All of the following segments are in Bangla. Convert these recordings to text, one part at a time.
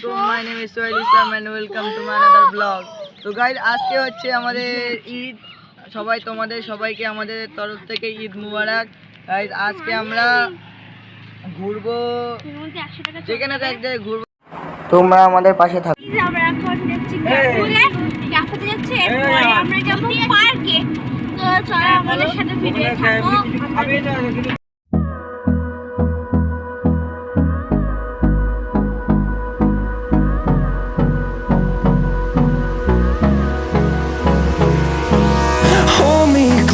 গাইজ আসসালামু আলাইকুম my name is Sohel Islam and welcome to my another blog তো গাইজ আজকে হচ্ছে আমাদের ঈদ। সবাই তোমাদের সবাইকে আমাদের তরফ থেকে ঈদ মুবারক। গাইজ আজকে আমরা ঘুরবো যেখানে এক জায়গায় ঘুরবো। তোমরা আমাদের পাশে থাকো। আমরা এখন যাচ্ছি ক্যাফে যাচ্ছি এরপরে আমরা যাব পার্কে। তো চলো আমাদের সাথে ভিডিও থাকো।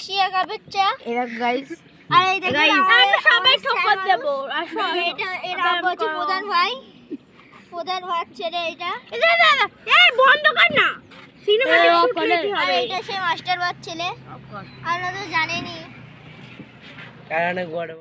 Asia কাপের চা এরা গাইস আর এই দেখুন আমরা সবাই ঠোকর দেব। আসো এটা এরা বলছে প্রধান ভাই। প্রধান ভাই ছেলে এটা। এই বন্ধ কর না। সিনেমাটিক শুট হবে। এটা সে মাস্টার বাচ্চা ছেলে। আপনারা তো জানেনই কারণে গড়ে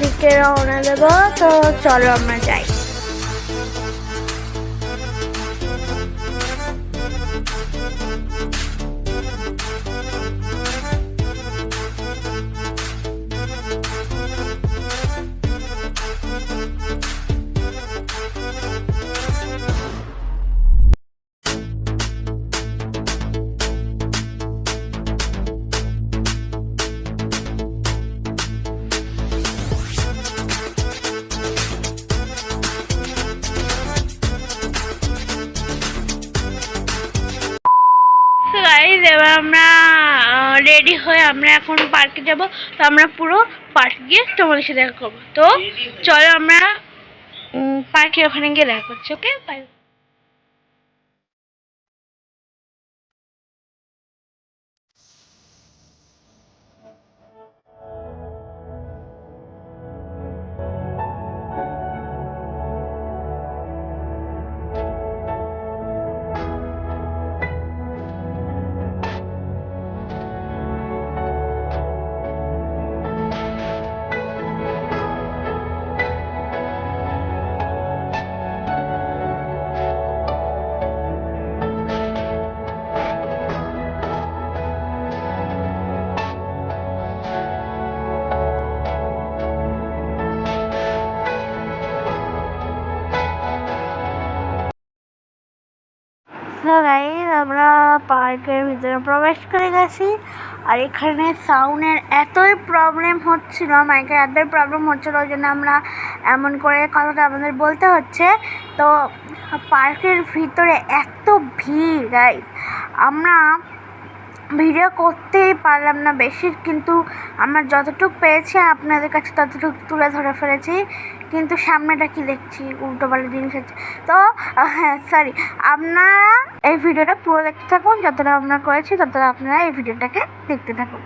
দিকে রওনা দেবো তো চলো আমরা যাই। পার্কে যাব তো আমরা পুরো পার্কে গিয়ে তোমাদের সাথে দেখা করব। তো চলো আমরা পার্কে ওখানে গিয়ে দেখা করছি ওকে বাই তো গাইজ আমরা পার্কের ভিতরে প্রবেশ করে গেছি। আর এখানে সাউন্ডের এতই প্রবলেম হচ্ছিল মাইকের এতই প্রবলেম হচ্ছিল ওই জন্য আমরা এমন করে কথাটা আমাদের বলতে হচ্ছে। তো, পার্কের ভিতরে এত ভিড় গাইজ আমরা ভিডিও করতেই পারলাম না বেশি, কিন্তু আমার যতটুকু পেয়েছি, আপনাদের কাছে ততটুকু তুলে ধরে ফেলেছি। কিন্তু সামনেটা কি দেখছি? উল্টো পাল্টা জিনিস হচ্ছে। তো হ্যাঁ সরি আপনারা এই ভিডিওটা পুরো দেখতে থাকুন, যতটা আমরা করেছি, ততটা আপনারা এই ভিডিওটাকে দেখতে থাকুন।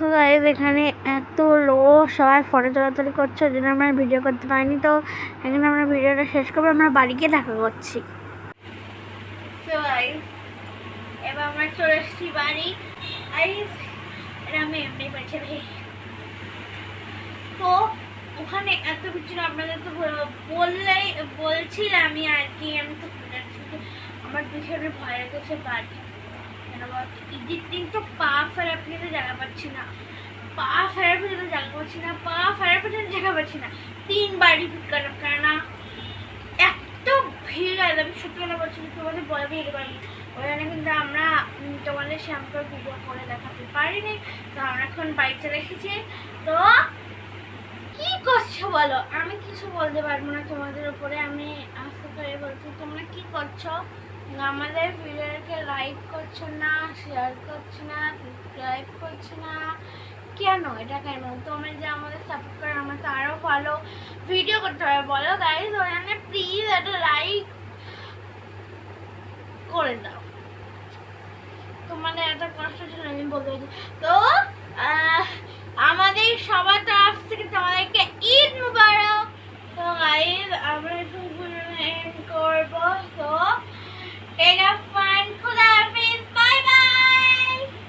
সো গাইজ এখানে এত লোক, সবাই ফটো তোলাতুলি করছে, ওই জন্য আমরা ভিডিও করতে পারিনি। তো এখানে আমরা ভিডিওটা শেষ করব, আমরা বাড়ি গিয়ে দেখা করছি। এবার আমরা চলে এসেছি বাড়ি। আমি তো ওখানে এত কিছু আপনাদের তো বল- বললেই, বলছিলামই আর কি, আমি তো আমার ভীষণ ভয় লেগেছে, বাড়ি তো পা পর্যন্ত জায়গা পাচ্ছি না। পা পর্যন্ত জায়গা পাচ্ছি না, পা পর্যন্ত জায়গা পাচ্ছি না। তিনবার রিপিট এত ভিড় আমি বলছি তোমাদের বলে পারি ওই জন্য কিন্তু আমরা তোমাদের শ্যাম্পুর ভিডিও করে দেখাতে পারিনি, তো আমরা এখন বাইকটা রেখেছি তো কি করছ বলো? আমি কিছু বলতে পারব না তোমাদের উপরে, আমি আস্তে করে বলছি, তোমরা কি করছ? আমাদের ভিডিওকে লাইক করছ না শেয়ার করছ না সাবস্ক্রাইব করছ না, কেন? এটা কেন? তোমার যে আমাদের সাপোর্ট করে আমাকে আরও ভালো ভিডিও করতে হবে, বলো তাই ওখানে প্লিজ একটা লাইক করে দাও। তোমাদের এত কষ্ট ছিল, আমি বলতে তো আমাদের সবার তরফ থেকে তোমাদেরকে ঈদ মুবারক। তো গাইজ আমরা একটু করব। তো Enough fun. Khuda